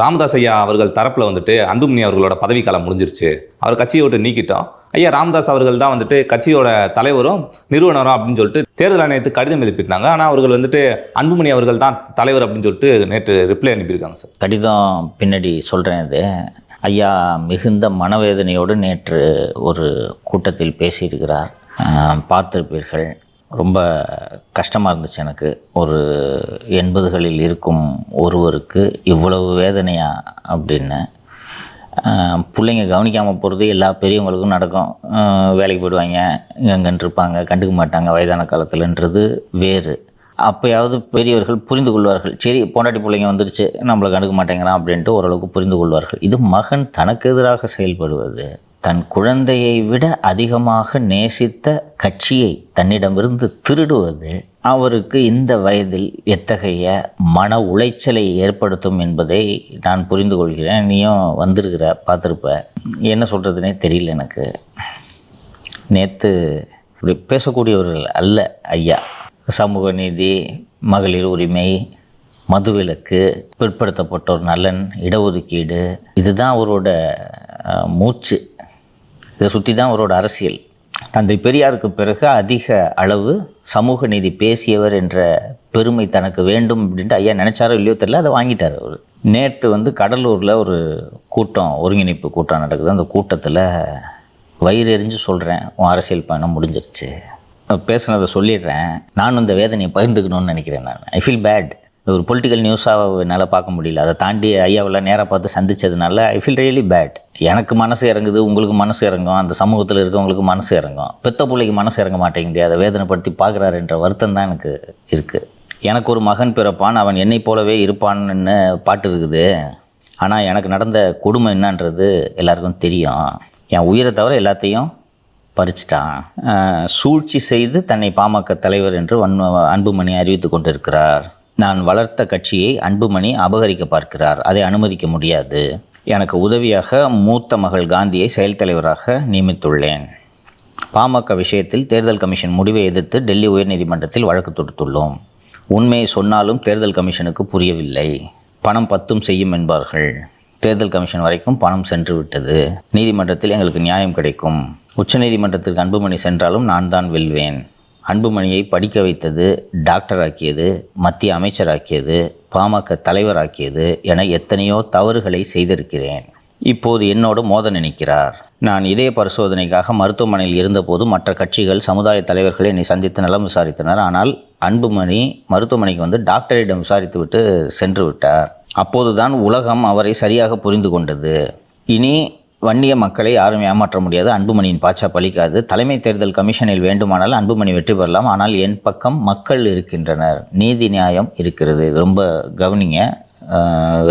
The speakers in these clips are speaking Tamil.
ராமதாஸ் ஐயா அவர்கள் தரப்பில் வந்துட்டு அன்புமணி அவர்களோட பதவிக்காலம் முடிஞ்சிருச்சு. அவர் கட்சியை விட்டு நீக்கிட்டோம். ஐயா ராமதாஸ் அவர்கள் தான் வந்துட்டு கட்சியோட தலைவரும் நிறுவனரும் அப்படின்னு சொல்லிட்டு தேர்தல் ஆணையத்துக்கு கடிதம் எழுப்பிட்டாங்க ஆனால் அவர்கள் வந்துட்டு அன்புமணி அவர்கள் தான் தலைவர் அப்படின்னு சொல்லிட்டு நேற்று ரிப்ளை அனுப்பியிருக்காங்க சார். கடிதம் பின்னாடி சொல்கிறேன் இது. ஐயா மிகுந்த மனவேதனையோடு நேற்று ஒரு கூட்டத்தில் பேசியிருக்கிறார். பார்த்திருப்பீர்கள். ரொம்ப கஷ்டமாக இருந்துச்சு எனக்கு. ஒரு எண்பதுகளில் இருக்கும் ஒருவருக்கு இவ்வளவு வேதனையா அப்படின்னு. பிள்ளைங்க கவனிக்காமல் போகிறது எல்லா பெரியவங்களுக்கும் நடக்கும். வேலைக்கு போயிடுவாங்க எங்கன்னு இருப்பாங்க கண்டுக்க மாட்டாங்க வயதான காலத்தில்ன்றது வேறு. அப்போயாவது பெரியவர்கள் புரிந்து கொள்வார்கள். சரி பொண்டாட்டி பிள்ளைங்க வந்துருச்சு நம்மளை கண்டுக்க மாட்டேங்கிறான் அப்படின்ட்டு ஓரளவுக்கு புரிந்து கொள்வார்கள். இது மகன் தனக்கு எதிராக செயல்படுவது. தன் குழந்தையை விட அதிகமாக நேசித்த கட்சியை தன்னிடமிருந்து திருடுவது அவருக்கு இந்த வயதில் எத்தகைய மன உளைச்சலை ஏற்படுத்தும் என்பதை நான் புரிந்து கொள்கிறேன். நீயும் வந்திருக்கிற பார்த்துருப்ப. என்ன சொல்கிறதுனே தெரியல எனக்கு. நேற்று இப்படி பேசக்கூடியவர்கள் அல்ல ஐயா. சமூக நீதி மகளிர் உரிமை மதுவிலக்கு பிற்படுத்தப்பட்டோர் நலன் இடஒதுக்கீடு இதுதான் அவரோட மூச்சு. இதை சுற்றி தான் அவரோட அரசியல். தந்தை பெரியாருக்கு பிறகு அதிக அளவு சமூக நீதி பேசியவர் என்ற பெருமை தனக்கு வேண்டும் அப்படின்ட்டு ஐயா நினச்சாரோ இல்லையோ தெரியல அதை வாங்கிட்டார் அவர். நேற்று வந்து கடலூரில் ஒரு கூட்டம் ஒருங்கிணைப்பு கூட்டம் நடக்குது. அந்த கூட்டத்தில் வயிறு எரிஞ்சு சொல்கிறேன் உன் அரசியல் பயணம் முடிஞ்சிருச்சு. பேசுனதை சொல்லிடுறேன். நானும் இந்த வேதனையை பகிர்ந்துக்கணும்னு நினைக்கிறேன் நான். ஐ ஃபீல் பேட் ஒரு பொலிட்டிக்கல் நியூஸாக என்னால் பார்க்க முடியல. அதை தாண்டி ஐயாவெல்லாம் நேராக பார்த்து சந்தித்ததுனால ஐ ஃபீல் ரியலி பேட் எனக்கு மனசு இறங்குது உங்களுக்கு மனசு இறங்கும். அந்த சமூகத்தில் இருக்கவங்களுக்கு மனசு இறங்கும். பெத்த பிள்ளைக்கு மனசு இறங்க மாட்டேங்குது அதை வேதனைப்படுத்தி பார்க்குறாருன்ற வருத்தம் தான் எனக்கு இருக்குது எனக்கு ஒரு மகன் பிறப்பான் அவன் என்னை போலவே இருப்பான்னு பாட்டு இருக்குது. ஆனால் எனக்கு நடந்த கொடுமை என்னன்றது எல்லாருக்கும் தெரியும். என் உயிரை தவிர எல்லாத்தையும் பறிச்சிட்டான். சூழ்ச்சி செய்து தன்னை பாமக தலைவர் என்று வன்ம அன்புமணி அறிவித்து கொண்டிருக்கிறார். நான் வளர்த்த கட்சியை அன்புமணி அபகரிக்க பார்க்கிறார். அதை அனுமதிக்க முடியாது. எனக்கு உதவியாக மூத்த மகள் காந்தியை செயல் தலைவராக நியமித்துள்ளேன். பாமக விஷயத்தில் தேர்தல் கமிஷன் முடிவை எதிர்த்து டெல்லி உயர்நீதிமன்றத்தில் வழக்கு தொடுத்துள்ளோம். உண்மையை சொன்னாலும் தேர்தல் கமிஷனுக்கு புரியவில்லை. பணம் பத்தும் செய்யும் என்பார்கள். தேர்தல் கமிஷன் வரைக்கும் பணம் சென்று விட்டது நீதிமன்றத்தில் எங்களுக்கு நியாயம் கிடைக்கும். உச்சநீதிமன்றத்திற்கு அன்புமணி சென்றாலும் நான் தான் வெல்வேன். அன்புமணியை படிக்க வைத்தது டாக்டர் ஆக்கியது மத்திய அமைச்சராக்கியது பாமக தலைவராக்கியது என எத்தனையோ தவறுகளை செய்திருக்கிறேன். இப்போது என்னோடு மோத நினைக்கிறார். நான் இதய பரிசோதனைக்காக மருத்துவமனையில் இருந்தபோது மற்ற கட்சிகள் சமுதாய தலைவர்களை என்னை சந்தித்து நலம் விசாரித்தனர். ஆனால் அன்புமணி மருத்துவமனைக்கு வந்து டாக்டரிடம் விசாரித்துவிட்டு சென்று விட்டார். அப்போதுதான் உலகம் அவரை சரியாக புரிந்து கொண்டது. இனி வன்னிய மக்களை யாரும் ஏமாற்ற முடியாது. அன்புமணியின் பாச்சா பலிக்காது. தலைமை தேர்தல் கமிஷனில் வேண்டுமானால் அன்புமணி வெற்றி பெறலாம். ஆனால் என் பக்கம் மக்கள் இருக்கின்றனர். நீதி நியாயம் இருக்கிறது. இது ரொம்ப கவனிங்க.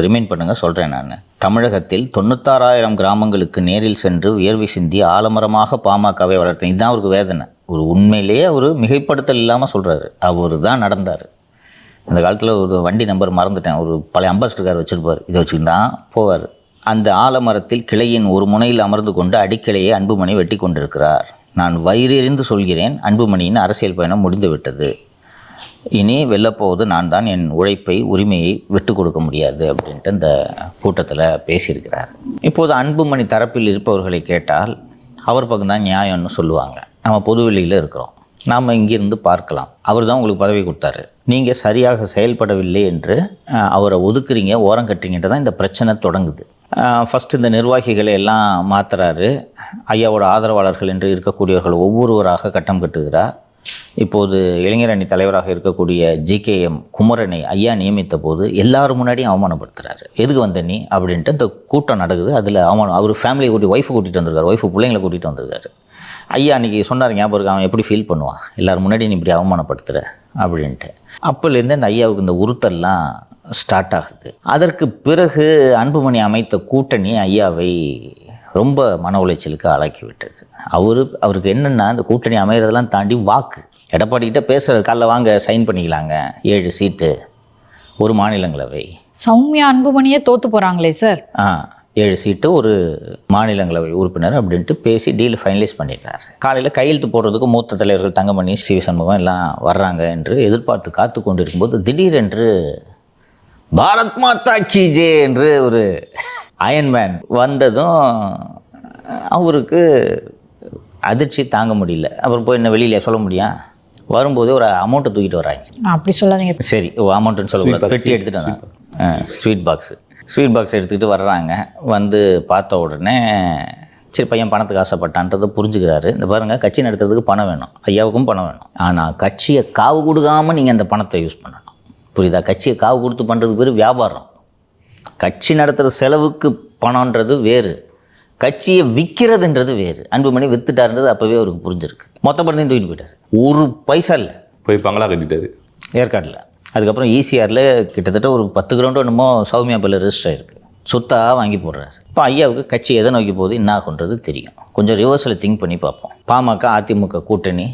ரிமைண்ட் பண்ணுங்கள் சொல்கிறேன் நான். தமிழகத்தில் தொண்ணூத்தாறாயிரம் கிராமங்களுக்கு நேரில் சென்று வியர்வை சிந்தி ஆலமரமாக பாமகவை வளர்த்தேன். இதுதான் அவருக்கு வேதனை. ஒரு உண்மையிலேயே அவர் மிகைப்படுத்தல் இல்லாமல் சொல்கிறாரு அவர் தான் நடந்தார். அந்த காலத்தில் ஒரு வண்டி நம்பர் மறந்துட்டேன். ஒரு பழைய அம்பாஸ்டர் கார் வச்சுருப்பார். இதை வச்சுக்கிட்டு தான் போவார். அந்த ஆலமரத்தில் கிளையின் ஒரு முனையில் அமர்ந்து கொண்டு அடிக்கிளையை அன்புமணி வெட்டி கொண்டிருக்கிறார். நான் வயிறெறிந்து சொல்கிறேன் அன்புமணியின் அரசியல் பயணம் முடிந்துவிட்டது. இனி வெல்லப்போவது நான் தான் என் உழைப்பை உரிமையை விட்டு கொடுக்க முடியாது அப்படின்ட்டு இந்த கூட்டத்தில் பேசியிருக்கிறார். இப்போது அன்புமணி தரப்பில் இருப்பவர்களை கேட்டால் அவர் பக்கம் தான் நியாயம்னு சொல்லுவாங்க. நம்ம பொதுவெளியில் இருக்கிறோம். நாம் இங்கிருந்து பார்க்கலாம். அவர் தான் உங்களுக்கு பதவி கொடுத்தாரு. நீங்கள் சரியாக செயல்படவில்லை என்று அவரை ஒதுக்குறீங்க ஓரம் கட்டுறீங்கன்ட்டு தான் இந்த பிரச்சனை தொடங்குது. ஃபஸ்ட்டு இந்த நிர்வாகிகளை எல்லாம் மாற்றுறாரு ஐயாவோட ஆதரவாளர்கள் என்று இருக்கக்கூடியவர்கள் ஒவ்வொருவராக கட்டம் கட்டுகிறார். இப்போது இளைஞர் அணி தலைவராக இருக்கக்கூடிய ஜிகேஎம் குமரனை ஐயா நியமித்த போது எல்லாரும் முன்னாடியும் அவமானப்படுத்துகிறாரு எதுக்கு வந்த நீ? அப்படின்ட்டு இந்த கூட்டம் நடக்குது. அதில் அவமானம் அவர் ஃபேமிலியை கூட்டி ஒய்ஃபை கூட்டிகிட்டு வந்திருக்காரு. ஒய்ஃபு பிள்ளைங்களை கூட்டிகிட்டு வந்திருக்காரு. ஐயா அன்றைக்கி சொன்னார் ஞாபகம் இருக்கு, அவன் எப்படி ஃபீல் பண்ணுவான்? எல்லாரும் முன்னாடி நீ இப்படி அவமானப்படுத்துகிற அப்படின்ட்டு. அப்போலேருந்து அந்த ஐயாவுக்கு இந்த உறுத்தல்லாம் ஸ்டார்ட் ஆகுது. அதற்கு பிறகு அன்புமணி அமைத்த கூட்டணி ஐயாவை ரொம்ப மன உளைச்சலுக்கு ஆளாக்கி விட்டது அவர் அவருக்கு என்னென்னா இந்த கூட்டணி அமைகிறதெல்லாம் தாண்டி வாக்கு. எடப்பாடிக்கிட்ட பேசுகிற காலைல வாங்க சைன் பண்ணிக்கலாங்க. ஏழு சீட்டு ஒரு மாநிலங்களவை. சௌமியா அன்புமணியே தோத்து போறாங்களே சார் ஆ. ஏழு சீட்டு ஒரு மாநிலங்களவை உறுப்பினர் அப்படின்ட்டு பேசி டீல் ஃபைனலைஸ் பண்ணிடுறாரு காலையில் கையெழுத்து போடுறதுக்கு மூத்த தலைவர்கள் தங்கமணி சிவ சண்முகம் எல்லாம் வர்றாங்க என்று எதிர்பார்த்து காத்து கொண்டு இருக்கும்போது திடீரென்று பாரத் மாதா கி ஜே என்று ஒரு அயன்மேன் வந்ததும் அவருக்கு அதிர்ச்சி தாங்க முடியல. அப்புறம் போய் என்ன வெளியில் சொல்ல முடியும் வரும்போது ஒரு அமௌண்ட்டை தூக்கிட்டு வராங்க அப்படி சொல்லாதீங்க. சரி அமௌண்ட்டுன்னு சொல்லக்கூடாது. பெட்டி எடுத்துகிட்டு வந்தாங்க ஸ்வீட் பாக்ஸு ஸ்வீட் பாக்ஸ் எடுத்துக்கிட்டு வர்றாங்க. வந்து பார்த்த உடனே சரி பையன் பணத்துக்கு ஆசைப்பட்டான்றதை புரிஞ்சுக்கிறாரு. இந்த பாருங்கள் கட்சி நடத்துறதுக்கு பணம் வேணும். ஐயாவுக்கும் பணம் வேணும். ஆனால் கட்சியை காவு கொடுக்காம நீங்கள் அந்த பணத்தை யூஸ் பண்ணணும். புரியுதா? கட்சியை காவு கொடுத்து பண்ணுறது பேர் வியாபாரம். கட்சி நடத்துகிற செலவுக்கு பணம்ன்றது வேறு. கட்சியை விற்கிறதுன்றது வேறு. அன்புமணி வித்துட்டாருன்றது அப்போவே அவருக்கு புரிஞ்சிருக்கு. மொத்த பணத்தையும் தூக்கிட்டு போயிட்டார். ஒரு பைசா இல்லை. போய் பங்களா கட்டிட்டாரு. ஏற்காடில். அதுக்கப்புறம் ஈசிஆரில் கிட்டத்தட்ட ஒரு பத்து கிரவுண்டு என்னமோ சௌமியா பிள்ளை ரெஜிஸ்டர் ஆயிருக்கு. சொத்தாக வாங்கி போடுறாரு. இப்போ ஐயாவுக்கு கட்சி எதை நோக்கி போகுது? என்ன ஆகுன்றது தெரியும். கொஞ்சம் ரிவர்ஸில் திங்க் பண்ணி பார்ப்போம். பாமக அதிமுக கூட்டணி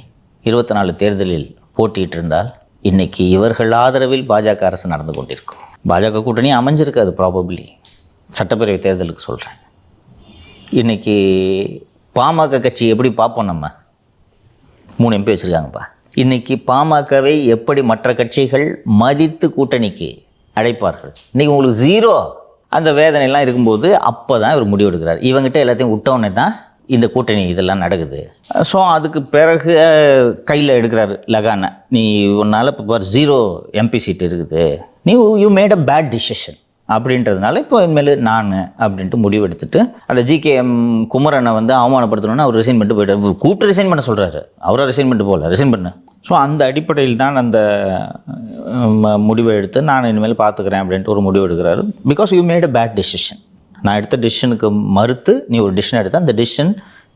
இருபத்தி நாலு தேர்தலில் போட்டியிட்டு இருந்தால் இன்றைக்கி இவர்கள் ஆதரவில் பாஜக அரசு நடந்து கொண்டிருக்கும். பாஜக கூட்டணி அமைஞ்சிருக்காது ப்ராபப்ளி சட்டப்பேரவை தேர்தலுக்கு சொல்கிறேன் இன்னைக்கு பாமக கட்சி எப்படி பார்ப்போம் நம்ம? மூணு எம்பி வச்சுருக்காங்கப்பா. இன்னைக்கு பாமகவை எப்படி மற்ற கட்சிகள் மதித்து கூட்டணிக்கு அழைப்பார்கள்? இன்னைக்கு உங்களுக்கு ஜீரோ அந்த வேதனைலாம் இருக்கும்போது அப்போ தான் இவர் முடிவெடுக்கிறார் இவங்ககிட்ட எல்லாத்தையும் விட்டோன்னே தான் இந்த கூட்டணி இதெல்லாம் நடக்குது. ஸோ அதுக்கு பிறகு கையில் எடுக்கிறாரு லகானை. நீ உன்னால் இப்போ பார் ஜீரோ எம்பி சீட் இருக்குது. நீ you made a bad decision அப்படின்றதுனால இப்போ இனிமேல் நான் அப்படின்ட்டு முடிவெடுத்துட்டு அந்த ஜிகேஎம் குமரனை வந்து அவமானப்படுத்தணும்னு அவர் ரிசைன் பண்ணிட்டு போயிட்டார். கூப்பிட்டு ரிசைன் பண்ண சொல்கிறாரு அவரை ரிசைன் பண்ணிட்டு போகல. ரிசைன் பண்ணு. ஸோ அந்த அடிப்படையில் தான் அந்த முடிவை எடுத்து நான் இனிமேல் பார்த்துக்கிறேன் அப்படின்ட்டு ஒரு முடிவு எடுக்கிறாரு. Because you made a bad decision நான் எடுத்த டிசிஷனுக்கு மறுத்து நீ ஒரு டிசிஷன் எடுத்த அந்த டிசிஷன்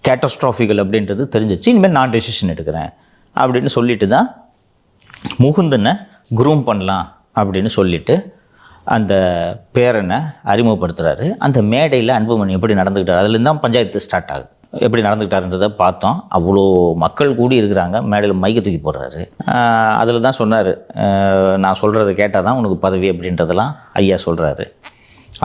கேட்டஸ்ட்ராஃபிக்கல் அப்படின்றது தெரிஞ்சிச்சு. இனிமேல் நான் டெசிஷன் எடுக்கிறேன் அப்படின்னு சொல்லிட்டு தான் முகுந்தனை குரூம் பண்ணலாம் அப்படின்னு சொல்லிட்டு அந்த பேரனை அறிமுகப்படுத்துகிறாரு அந்த மேடையில் அன்புமணி எப்படி நடந்துக்கிட்டார்? அதுலேருந்து தான் பஞ்சாயத்து ஸ்டார்ட் ஆகுது. எப்படி நடந்துக்கிட்டாருன்றதை பார்த்தோம். அவ்வளோ மக்கள் கூடி இருக்கிறாங்க. மேடையில் மைக்க தூக்கி போடுறாரு. அதில் தான் சொன்னார். நான் சொல்கிறத கேட்டால் தான் உனக்கு பதவி அப்படின்றதெல்லாம் ஐயா சொல்கிறாரு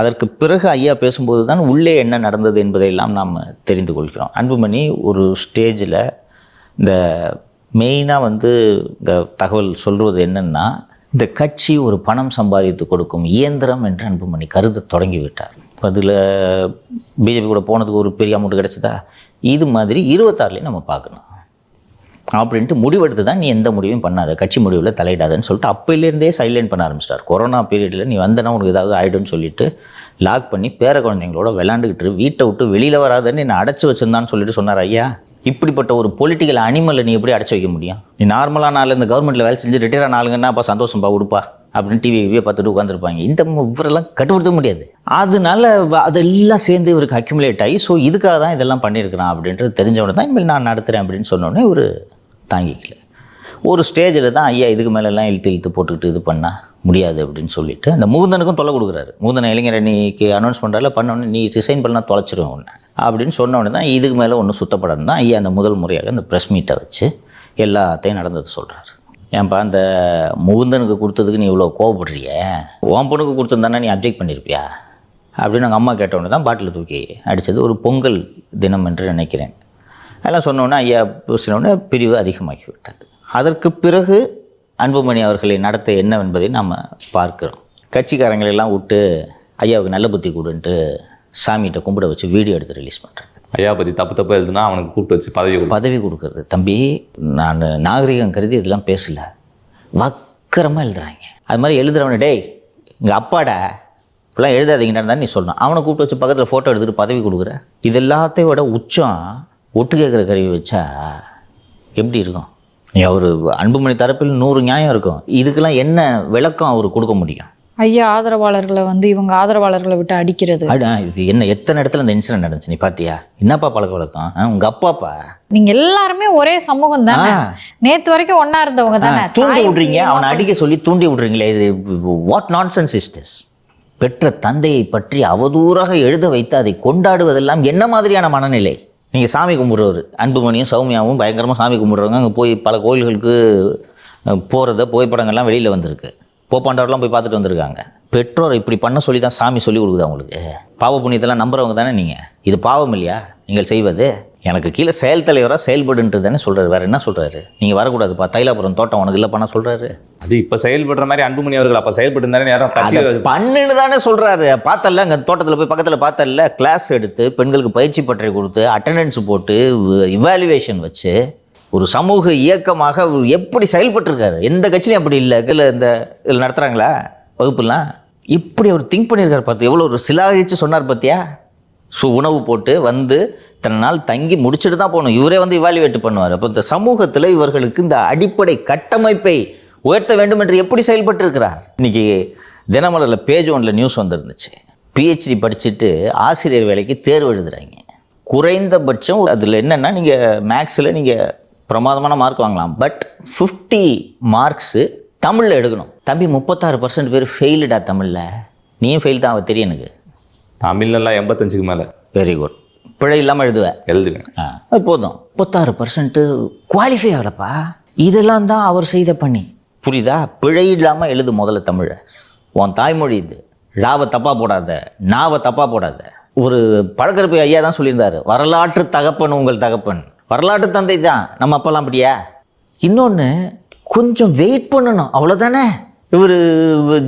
அதற்கு பிறகு ஐயா பேசும்போது தான் உள்ளே என்ன நடந்தது என்பதையெல்லாம் நாம் தெரிந்து கொள்கிறோம். அன்புமணி ஒரு ஸ்டேஜில் இந்த மெயினாக வந்து இந்த தகவல் சொல்வது என்னென்னா இந்த கட்சி ஒரு பணம் சம்பாதித்து கொடுக்கும் இயந்திரம் என்று அன்புமணி கருத தொடங்கி விட்டார் அதில் பிஜேபி கூட போனதுக்கு ஒரு பெரிய அமௌண்ட் கிடைச்சதா? இது மாதிரி இருபத்தாறுலேயும் நம்ம பார்க்கணும். அப்படின்ட்டு முடிவெடுத்து தான் நீ எந்த முடிவையும் பண்ணாத. கட்சி முடிவில் தலையிடாதன்னு சொல்லிட்டு அப்போலேருந்தே சைலண்ட் பண்ண ஆரம்பிச்சிட்டார். கொரோனா பீரியடில் நீ வந்தனா உனக்கு ஏதாவது ஆகிடும்னு சொல்லிட்டு லாக் பண்ணி பேர குழந்தைங்களோட விளாண்டுக்கிட்டு வீட்டை விட்டு வெளியில் வராதன்னு என்னை அடைச்சி வச்சிருந்தான்னு சொல்லிட்டு சொன்னார் ஐயா. இப்படிப்பட்ட ஒரு பொலிட்டிக்கல் அனிமலை நீ எப்படி அடைச்சி வைக்க முடியும்? நீ நார்மலாக நாள் இந்த கவர்மெண்ட்டில் வேலை செஞ்சு ரிட்டையர் ஆன ஆளுங்கன்னா அப்போ சந்தோஷம்பா உடுப்பா. அப்படின்னு டிவி டிவியை பார்த்துட்டு உட்காந்துருப்பாங்க இந்த இவரெல்லாம் கட்டுப்படுத்த முடியாது. அதனால அதெல்லாம் சேர்ந்து இவருக்கு அக்யூமுலேட் ஆகி ஸோ இதுக்காக தான் இதெல்லாம் பண்ணியிருக்கிறான் அப்படின்றது தெரிஞ்சவொடனே தான் இனிமேல் நான் நடத்துகிறேன் அப்படின்னு சொன்னோடனே ஒரு தாங்கிக்கல. ஒரு ஸ்டேஜில் தான் ஐயா இதுக்கு மேலெல்லாம் இழுத்து இழுத்து போட்டுக்கிட்டு இது பண்ணால் முடியாது அப்படின்னு சொல்லிட்டு அந்த முகுந்தனுக்கும் தொலை கொடுக்குறாரு. முகுந்தன் இளைஞர் அன்னைக்கு அனௌன்ஸ் பண்ணுறால பண்ணோடனே நீ ரிசைன் பண்ணால் தொலைச்சிருவேன் உன்னை அப்படின்னு சொன்னோடனே தான் இதுக்கு மேலே ஒன்றும் சுத்தப்படணும் தான் ஐயா அந்த முதல் முறையாக அந்த ப்ரெஸ் மீட்டை வச்சு எல்லாத்தையும் நடந்தது சொல்கிறாரு ஏன்பா அந்த முகுந்தனுக்கு கொடுத்ததுக்கு நீ இவ்வளோ கோவப்படுறிய? உன் பொண்ணுக்கு கொடுத்துருந்தானே நீ அப்ஜெக்ட் பண்ணியிருப்பியா அப்படின்னு எங்கள் அம்மா கேட்டவுடனே தான் பாட்டில் தூக்கி அடித்தது ஒரு பொங்கல் தினம் என்று நினைக்கிறேன். அதெல்லாம் சொன்னோன்னே ஐயா சொன்னோடனே பிரிவு அதிகமாகிவிட்டது. அதற்கு பிறகு அன்புமணி அவர்களை நடத்த என்னவென்பதை நாம் பார்க்கிறோம். கட்சிக்காரங்களெல்லாம் விட்டு ஐயாவுக்கு நல்ல புத்தி கொடுன்ட்டு சாமிகிட்ட கும்பிட வச்சு வீடியோ எடுத்து ரிலீஸ் பண்ணுறது ஐயா பற்றி தப்பு தப்பு எழுதுனா அவனுக்கு கூப்பிட்டு வச்சு பதவி பதவி கொடுக்குறது. தம்பி நான் நாகரிகம் கருதி இதெல்லாம் பேசல. வக்கரமாக எழுதுறாங்க. அது மாதிரி எழுதுறவனு டேய் எங்கள் அப்பாடா இப்பெல்லாம் எழுதாதீங்கடா நீ சொல்லணும் அவனை கூப்பிட்டு வச்சு பக்கத்தில் ஃபோட்டோ எடுத்துகிட்டு பதவி கொடுக்குற? இது எல்லாத்தையும் விட உச்சம் ஒட்டு கேட்குற கருவி வச்சா எப்படி இருக்கும்? அவர் அன்புமணி தரப்பில் நூறு நியாயம் இருக்கும். இதுக்கெல்லாம் என்ன விளக்கம் அவர் கொடுக்க முடியும்? ஐயா ஆதரவாளர்களை வந்து இவங்க ஆதரவாளர்களை விட்டு அடிக்கிறது. அடா இது என்ன எத்தனை இடத்துல இந்த இன்சிடென்ட் நடந்துச்சு நீ பாத்தியா? என்னப்பா பழக்க வழக்கம்? உங்க அப்பாப்பா? நீங்க எல்லாருமே ஒரே சமூகம் தானே. நேத்து வரைக்கும் ஒண்ணா இருந்தவங்க தானே? தூண்டி விட்றீங்க. அவனை அடிக்க சொல்லி தூண்டி விட்றீங்களே இது வாட் நான்சென்ஸ் இஸ் திஸ் பெற்ற தந்தையை பற்றி அவதூறாக எழுத வைத்து அதை கொண்டாடுவதெல்லாம் என்ன மாதிரியான மனநிலை? நீங்கள் சாமி கும்பிட்றவர் அன்புமணியும் சௌமியாவும் பயங்கரமாக சாமி கும்பிட்றவங்க அங்கே போய் பல கோயில்களுக்கு போகிறத புகைப்படங்கள்லாம் வெளியில் வந்திருக்கு. போப்பாண்டவர்லாம் போய் பார்த்துட்டு வந்திருக்காங்க. பெற்றோரை இப்படி பண்ண சொல்லி தான் சாமி சொல்லி கொடுக்குது அவங்களுக்கு பாவ புண்ணியத்தெல்லாம் நம்புறவங்க தானே நீங்கள் இது பாவம் இல்லையா? நீங்கள் செய்வது? எனக்கு கீழே செயல் தலைவராக செயல்படுன்ட்டு தானே சொல்கிறாரு வேறு என்ன சொல்கிறாரு நீங்கள் வரக்கூடாதுப்பா. தைலாபுரம் தோட்டம் உனக்கு இல்லைப்பானா சொல்கிறாரு அது இப்ப செயல்படுற மாதிரி அன்புமணி அவர்கள் அப்ப செயல்பட்டு யாரும் கட்சி பண்ணுன்னு தானே சொல்கிறாரு பார்த்தல்ல அங்கே தோட்டத்தில் போய் பக்கத்தில் பார்த்தல்ல கிளாஸ் எடுத்து பெண்களுக்கு பயிற்சி பட்டறை கொடுத்து அட்டெண்டன்ஸ் போட்டு இவாலுவேஷன் வச்சு ஒரு சமூக இயக்கமாக எப்படி செயல்பட்டிருக்காரு? எந்த கட்சியிலையும் அப்படி இல்லை. இல்லை இந்த இதில் நடத்துகிறாங்களா வகுப்புலாம்? இப்படி அவர் திங்க் பண்ணியிருக்காரு பார்த்து. எவ்வளோ ஒரு சிலாகிச்சு சொன்னார் பார்த்தியா? ஸோ உணவு போட்டு வந்து தன் நாள் தங்கி முடிச்சுட்டு தான் போகணும். இவரே வந்து இவாலுவேட் பண்ணுவார். அப்போ இந்த சமூகத்தில் இவர்களுக்கு இந்த அடிப்படை கட்டமைப்பை உயர்த்த வேண்டும் என்று எப்படி செயல்பட்டிருக்கிறார்? இன்னைக்கு தினமலரில் பேஜ் ஒன்றில் நியூஸ் வந்துருந்துச்சு. பிஹெச்டி படிச்சுட்டு ஆசிரியர் வேலைக்கு தேர்வு எழுதுகிறாங்க குறைந்தபட்சம் அதில் என்னென்னா நீங்கள் மேக்ஸில் நீங்கள் பிரமாதமான மார்க் வாங்கலாம். பட் ஃபிஃப்டி மார்க்ஸு தமிழில் எடுக்கணும். தம்பி முப்பத்தாறு பர்சன்ட் பேர் ஃபெயிலுடா தமிழில். நீயும் ஃபெயில் தான் அவ தெரியும் எனக்கு. தமிழ்லாம் எண்பத்தஞ்சுக்கு மேல. வெரி குட் பிழை இல்லாமல் எழுதுவேன். எழுதுவேன் அது போதும். முப்பத்தாறு பர்சன்ட்டு குவாலிஃபை ஆகலப்பா. இதெல்லாம் தான் அவர் செய்த பணி. புரியுதா? பிழை இல்லாமல் எழுது முதல்ல தமிழை. உன் தாய்மொழி இது. ழாவை தப்பாக போடாத. நாவை தப்பாக போடாத. ஒரு பழக்கருப்பு ஐயா தான் சொல்லியிருந்தாரு. வரலாற்று தகப்பன் உங்கள் தகப்பன். வரலாற்று தந்தை தான். நம்ம அப்பெல்லாம் அப்படியா? இன்னொன்று கொஞ்சம் வெயிட் பண்ணணும். அவ்வளோதானே இவர்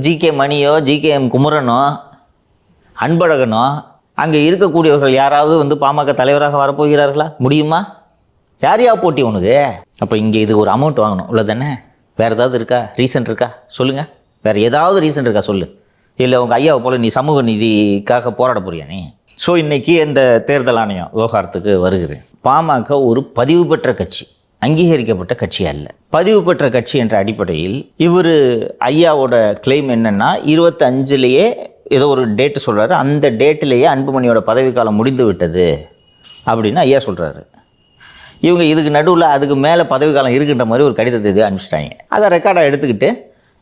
ஜிகே மணியோ ஜிகே எம் குமரனோ அன்பழகனோ அங்கே இருக்கக்கூடியவர்கள் யாராவது வந்து பாமக தலைவராக வரப்போகிறார்களா? முடியுமா? யார் யா போட்டி உனக்கு? அப்போ இங்கே இது ஒரு அமௌண்ட் வாங்கணும். இவ்வளோ தானே வேறு ஏதாவது இருக்கா? ரீசன் இருக்கா? சொல்லுங்கள் வேறு ஏதாவது ரீசன் இருக்கா? சொல்லு. இல்லை உங்கள் ஐயாவை போல் நீ சமூக நீதிக்காக போராட போறியா நீ? ஸோ இன்னைக்கு இந்த தேர்தல் ஆணையம் விவகாரத்துக்கு வருகிறேன் பாமக ஒரு பதிவு பெற்ற கட்சி அங்கீகரிக்கப்பட்ட கட்சி அல்ல. பதிவு பெற்ற கட்சி என்ற அடிப்படையில் இவர் ஐயாவோட கிளைம் என்னன்னா இருபத்தஞ்சிலேயே ஏதோ ஒரு டேட்டு சொல்கிறாரு அந்த டேட்டிலேயே அன்புமணியோட பதவிக்காலம் முடிந்து விட்டது அப்படின்னு ஐயா சொல்கிறாரு இவங்க இதுக்கு நடுவில் அதுக்கு மேலே பதவிக்காலம் இருக்குன்ற மாதிரி ஒரு கடிதத்தை இது அனுப்பிச்சிட்டாங்க. அதை ரெக்கார்டாக எடுத்துக்கிட்டு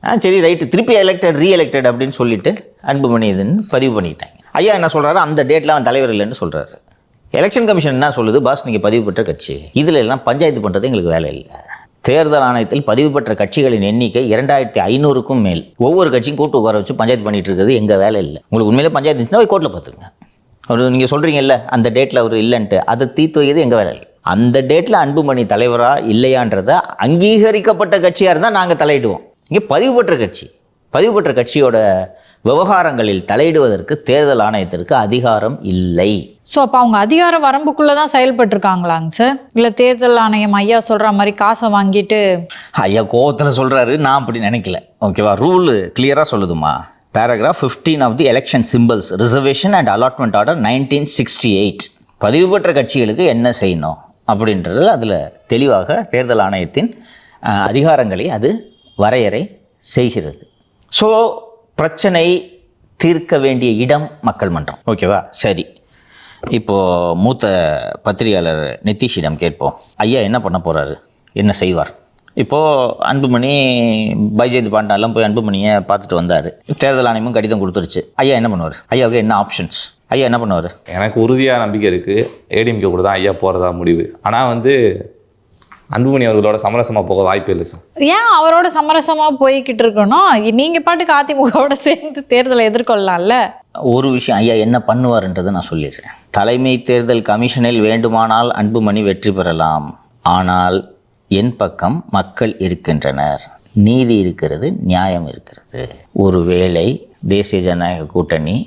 ஆ சரி ரைட்டு திருப்பி எலெக்டட் ரீஎலெக்டட் அப்படின்னு சொல்லிட்டு அன்புமணி இதுன்னு பதிவு பண்ணிட்டாங்க. ஐயா என்ன சொல்கிறாரு அந்த டேட்டில் அவன் தலைவர் இல்லைன்னு சொல்கிறாரு எலெக்ஷன் கமிஷன் என்ன சொல்லுது? பாஸ் நீங்கள் பதிவு பெற்ற கட்சி. இதில் எல்லாம் பஞ்சாயத்து பண்ணுறது எங்களுக்கு வேலை இல்லை. தேர்தல் ஆணையத்தில் பதிவு பெற்ற கட்சிகளின் எண்ணிக்கை இரண்டாயிரத்தி ஐநூறுக்கும் மேல். ஒவ்வொரு கட்சியும் கூட்டு உட்கார வச்சு பஞ்சாயத்து பண்ணிட்டு இருக்கிறது எங்கள் வேலை இல்லை. உங்களுக்கு உண்மையிலே பஞ்சாயத்து இருந்துச்சுன்னா போய் கோர்ட்டில் பார்த்துங்க அவர் நீங்கள் சொல்கிறீங்கல்ல அந்த டேட்டில் அவர் இல்லைன்ட்டு. அதை தீர்த்து வைக்கிறது எங்கள் வேலை இல்லை. அந்த டேட்டில் அன்புமணி தலைவரா இல்லையான்றதை அங்கீகரிக்கப்பட்ட கட்சியாக இருந்தால் நாங்கள் தலையிடுவோம். இங்கே பதிவு பெற்ற கட்சி. பதிவு பெற்ற கட்சியோட விவகாரங்களில் தலையிடுவதற்கு தேர்தல் ஆணையத்திற்கு அதிகாரம் இல்லை. ஸோ அப்போ அவங்க அதிகார வரம்புக்குள்ள தான் செயல்பட்டிருக்காங்களாங்க சார் இல்லை தேர்தல் ஆணையம் ஐயா சொல்ற மாதிரி காசை வாங்கிட்டு ஐயா கோவத்தில் சொல்கிறாரு நான் அப்படி நினைக்கல. ஓகேவா? ரூல் கிளியராக சொல்லுதுமா? Paragraph fifteen of the election symbols reservation and allotment order nineteen sixty eight பதிவு பெற்ற கட்சிகளுக்கு என்ன செய்யணும் அப்படின்றது அதில் தெளிவாக தேர்தல் ஆணையத்தின் அதிகாரங்களை அது வரையறை செய்கிறது. ஸோ பிரச்சனை தீர்க்க வேண்டிய இடம் மக்கள் மன்றம். ஓகேவா சரி. இப்போது மூத்த பத்திரிகையாளர் நிதிஷிடம் கேட்போம். ஐயா என்ன பண்ண போகிறாரு என்ன செய்வார்? இப்போது அன்புமணி பைஜெயந்த் பாண்டாலாம் போய் அன்புமணியை பார்த்துட்டு வந்தார். தேர்தல் ஆணையமும் கடிதம் கொடுத்துருச்சு. ஐயா என்ன பண்ணுவார்? ஐயாவுக்கு என்ன ஆப்ஷன்ஸ் ஐயா என்ன பண்ணுவார்? எனக்கு உறுதியாக நம்பிக்கை இருக்குது ஏடிஎம்கே கூட தான் ஐயா போகிறதா முடிவு. ஆனால் வந்து அன்புமணி அவர்களோட சமரசமாக போக வாய்ப்பே இல்லை சார். ஏன் அவரோட சமரசமா போய்கிட்டு இருக்கணும்? நீங்க பாட்டுக்கு அதிமுகவோட சேர்ந்து தேர்தலை எதிர்கொள்ளலாம்ல? ஒரு விஷயம் ஐயா என்ன பண்ணுவார்ன்றதை நான் சொல்லிடுறேன். தலைமை தேர்தல் கமிஷனில் வேண்டுமானால் அன்புமணி வெற்றி பெறலாம். ஆனால் என் பக்கம் மக்கள் இருக்கின்றனர். நீதி இருக்கிறது நியாயம் இருக்கிறது. ஒருவேளை தேசிய ஜனநாயக கூட்டணி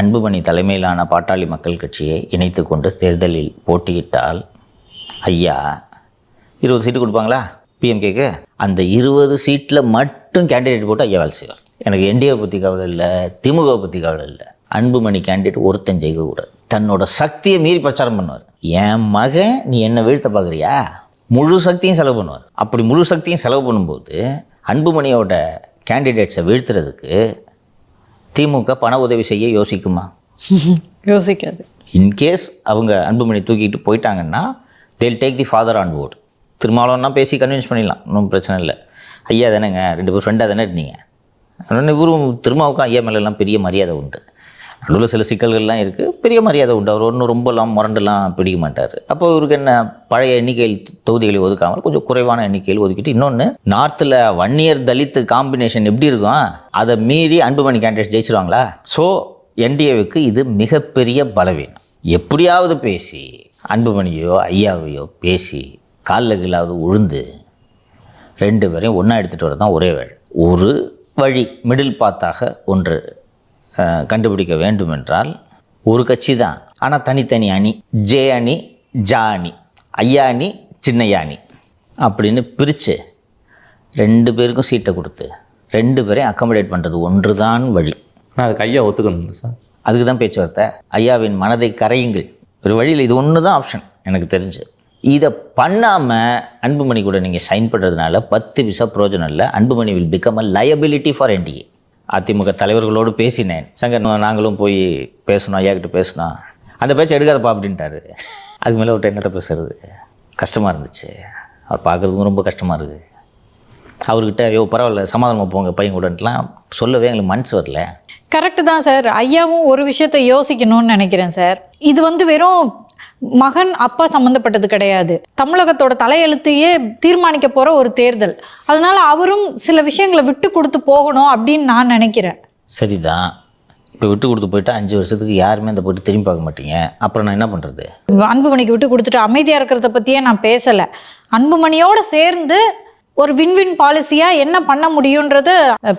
அன்புமணி தலைமையிலான பாட்டாளி மக்கள் கட்சியை இணைத்து கொண்டு தேர்தலில் போட்டியிட்டால் ஐயா இருபது சீட்டு கொடுப்பாங்களா? பிஎம்கேக்கு அந்த இருபது சீட்டில் மட்டும் கேண்டிடேட் போட்டு ஐயா வேலை செய்வார். எனக்கு என்டிஏ பற்றி கவலை இல்லை திமுக பற்றி கவலை இல்லை. அன்புமணி கேண்டிடேட் ஒருத்தன் ஜெயிக்கக்கூடாது தன்னோட சக்தியை மீறி பிரச்சாரம் பண்ணுவார். என் மகன் நீ என்ன வீழ்த்த பார்க்குறியா? முழு சக்தியும் செலவு பண்ணுவார். அப்படி முழு சக்தியும் செலவு பண்ணும்போது அன்புமணியோட கேண்டிடேட்ஸை வீழ்த்துறதுக்கு திமுக பண உதவி செய்ய யோசிக்குமா? யோசிக்காது. இன்கேஸ் அவங்க அன்புமணி தூக்கிட்டு போயிட்டாங்கன்னா they'll take the father on board திருமாவளவன்னா பேசி கன்வின்ஸ் பண்ணிடலாம். ஒன்றும் பிரச்சனை இல்லை. ஐயா தானேங்க ரெண்டு பேரும் ஃப்ரெண்டாக தானே இருந்தீங்க. இவரும் திருமாவுக்கும் ஐயா மேலெல்லாம் பெரிய மரியாதை உண்டு. நடுவில் சில சிக்கல்கள்லாம் இருக்குது பெரிய மரியாதை உண்டு. அவர் ஒன்றும் ரொம்பலாம் முரண்டுலாம் பிடிக்க மாட்டார். அப்போ இவருக்கு என்ன பழைய எண்ணிக்கையில் தொகுதிகளை ஒதுக்காமல் கொஞ்சம் குறைவான எண்ணிக்கையில் ஒதுக்கிட்டு இன்னொன்று நார்த்தில் வன்னியர் தலித்து காம்பினேஷன் எப்படி இருக்கும்? அதை மீறி அன்புமணி கேண்டிடேட் ஜெயிச்சிருவாங்களா? ஸோ என்டிஏவுக்கு இது மிகப்பெரிய பலவீனம். எப்படியாவது பேசி அன்புமணியோ ஐயாவையோ பேசி காலில் கீழாவது உழுந்து ரெண்டு பேரையும் ஒன்றா எடுத்துகிட்டு வர தான் ஒரே வழி ஒரு வழி மிடில் பாத்தாக ஒன்று கண்டுபிடிக்க வேண்டும் என்றால் ஒரு கட்சி தான். ஆனால் தனித்தனி அணி ஜே அணி ஜா அணி ஐயா அணி சின்னையா அணி அப்படின்னு பிரித்து ரெண்டு பேருக்கும் சீட்டை கொடுத்து ரெண்டு பேரையும் அக்கமடேட் பண்ணுறது ஒன்று தான் வழி. நான் அதுக்கு ஐயா ஒத்துக்கணும் சார்? அதுக்கு தான் பேச்சுவார்த்தை. ஐயாவின் மனதை கரையுங்கள். ஒரு வழியில் இது ஒன்று தான் ஆப்ஷன் எனக்கு தெரிஞ்சு. இதை பண்ணாமல் அன்புமணி கூட நீங்கள் சைன் பண்ணுறதுனால பத்து விசா ப்ரோஜனம் இல்லை. Anbumani will become a liability for NDA AIADMK தலைவர்களோடு பேசினேன். சங்கர் நாங்களும் போய் பேசணும் ஐயா பேசணும். அந்த பேச்சை எடுக்காதப்பா அப்படின்ட்டாரு. அதுக்கு மேலே அவர்கிட்ட என்னத்தை பேசுறது? கஷ்டமாக இருந்துச்சு. அவர் பார்க்குறதுக்கும் ரொம்ப கஷ்டமாக இருக்குது அவர்கிட்ட ஐயோ பரவாயில்ல சமாதானமாக போங்க பையன் கூடன்ட்டுலாம் சொல்லவே எங்களுக்கு மனசு வரல. கரெக்டு தான் சார் ஐயாவும் ஒரு விஷயத்தை யோசிக்கணும்னு நினைக்கிறேன் சார் இது வந்து வெறும் மகன் அப்பா சம்மந்தப்பட்டது கிடையாது. தமிழகத்தோட தலையெழுத்தையே தீர்மானிக்க போற ஒரு தேர்தல். அதனால அவரும் சில விஷயங்களை விட்டு கொடுத்து போகணும் அப்படின்னு நான் நினைக்கிறேன். சரிதான் இப்போ விட்டு கொடுத்து போயிட்டு அஞ்சு வருஷத்துக்கு யாருமே அந்த போயிட்டு திரும்பி பார்க்க மாட்டீங்க. அப்புறம் நான் என்ன பண்ணுறது அன்புமணிக்கு விட்டு கொடுத்துட்டு அமைதியா இருக்கிறத பத்தியே நான் பேசல. அன்புமணியோட சேர்ந்து ஒரு வின்வின் பாலிசியா என்ன பண்ண முடியுன்றத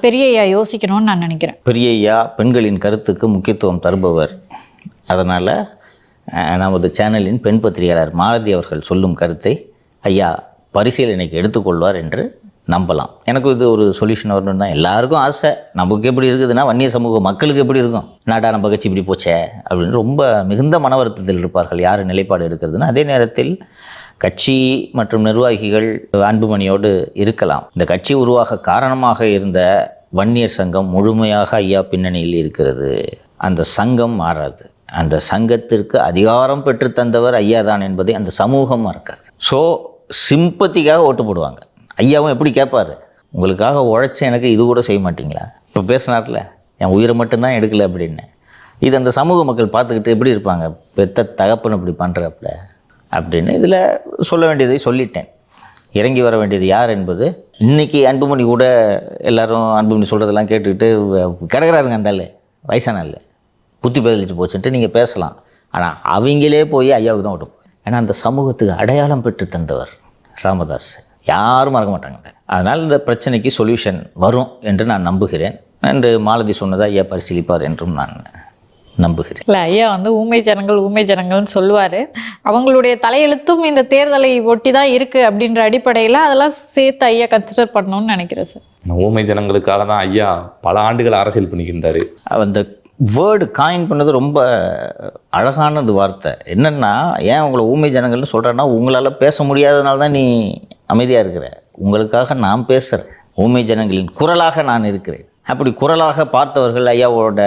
பெரிய ஐயா யோசிக்கணும்னு நான் நினைக்கிறேன். பெரிய ஐயா பெண்களின் கருத்துக்கு முக்கியத்துவம் தருபவர். அதனால் நமது சேனலின் பெண் பத்திரிகையாளர் மாலதி அவர்கள் சொல்லும் கருத்தை ஐயா பரிசீலனைக்கு எடுத்துக்கொள்வார் என்று நம்பலாம். எனக்கு இது ஒரு சொல்யூஷன் வரணும் தான் எல்லாருக்கும் ஆசை. நமக்கு எப்படி இருக்குதுன்னா வன்னிய சமூக மக்களுக்கு எப்படி இருக்கும்? நாடா நம்ம கட்சி இப்படி போச்சே அப்படின்னு ரொம்ப மிகுந்த மன வருத்தத்தில் இருப்பார்கள். யார் நிலைப்பாடு எடுக்கிறதுன்னு அதே நேரத்தில் கட்சி மற்றும் நிர்வாகிகள் அன்புமணியோடு இருக்கலாம். இந்த கட்சி உருவாக காரணமாக இருந்த வன்னியர் சங்கம் முழுமையாக ஐயா பின்னணியில் இருக்கிறது. அந்த சங்கம் மாறாது. அந்த சங்கத்திற்கு அதிகாரம் பெற்று தந்தவர் ஐயா தான் என்பதை அந்த சமூகம் மறக்காது. ஸோ சிம்பத்திக்காக ஓட்டு போடுவாங்க. ஐயாவும் எப்படி கேட்பாரு? உங்களுக்காக உழைச்ச எனக்கு இது கூட செய்ய மாட்டீங்களா? இப்போ பேசினார்ல என் உயிரை மட்டும்தான் எடுக்கல அப்படின்னு. இது அந்த சமூக மக்கள் பார்த்துக்கிட்டு எப்படி இருப்பாங்க? பெத்த தகப்பன் இப்படி பண்ணுறாப்புல அப்படின்னு இதில் சொல்ல வேண்டியதை சொல்லிட்டேன். இறங்கி வர வேண்டியது யார் என்பது இன்றைக்கி அன்புமணி கூட எல்லாரும் அன்புமணி சொல்கிறதெல்லாம் கேட்டுக்கிட்டு கிடக்கிறாருங்க அந்த ஆள் வயசான ஆள். புத்தி பதிலிச்சு போச்சுன்ட்டு நீங்கள் பேசலாம். ஆனால் அவங்களே போய் ஐயாவுக்கு தான் ஓட்டும். ஏன்னா அந்த சமூகத்துக்கு அடையாளம் பெற்று தந்தவர் ராமதாஸ். யாரும் மறக்க மாட்டாங்க. அதனால் இந்த பிரச்சனைக்கு சொல்யூஷன் வரும் என்று நான் நம்புகிறேன். என்று மாலதி சொன்னதை ஐயா பரிசீலிப்பார் என்றும் நான் நம்புகிறேன். இல்ல ஐயா வந்து ஊமை ஜனங்கள் ஊமை ஜனங்கள்னு சொல்லுவாரு. அவங்களுடைய தலையெழுத்தும் இந்த தேர்தலை ஒட்டி தான் இருக்கு அப்படின்ற அடிப்படையில அதெல்லாம் சேர்த்து ஐயா கன்சிடர் பண்ணணும்னு நினைக்கிறேன் சார் ஊமை ஜனங்களுக்காக தான் ஐயா பல ஆண்டுகள் அரசியல் பண்ணிக்கிருந்தாரு. அந்த வேர்டு காயின் பண்ணது ரொம்ப அழகானது வார்த்தை. என்னென்னா ஏன் உங்களை ஊமை ஜனங்கள்னு சொல்கிறேன்னா உங்களால் பேச முடியாதனால தான் நீ அமைதியாக இருக்கிற. உங்களுக்காக நான் பேசுகிறேன் ஊமை ஜனங்களின் குரலாக நான் இருக்கிறேன். அப்படி குரலாக பார்த்தவர்கள் ஐயாவோட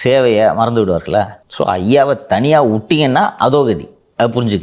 சேவையை மறந்து விடுவார்களா ஸோ ஐயாவை தனியாக விட்டிங்கன்னா அதோகதி அதை புரிஞ்சுக்கங்க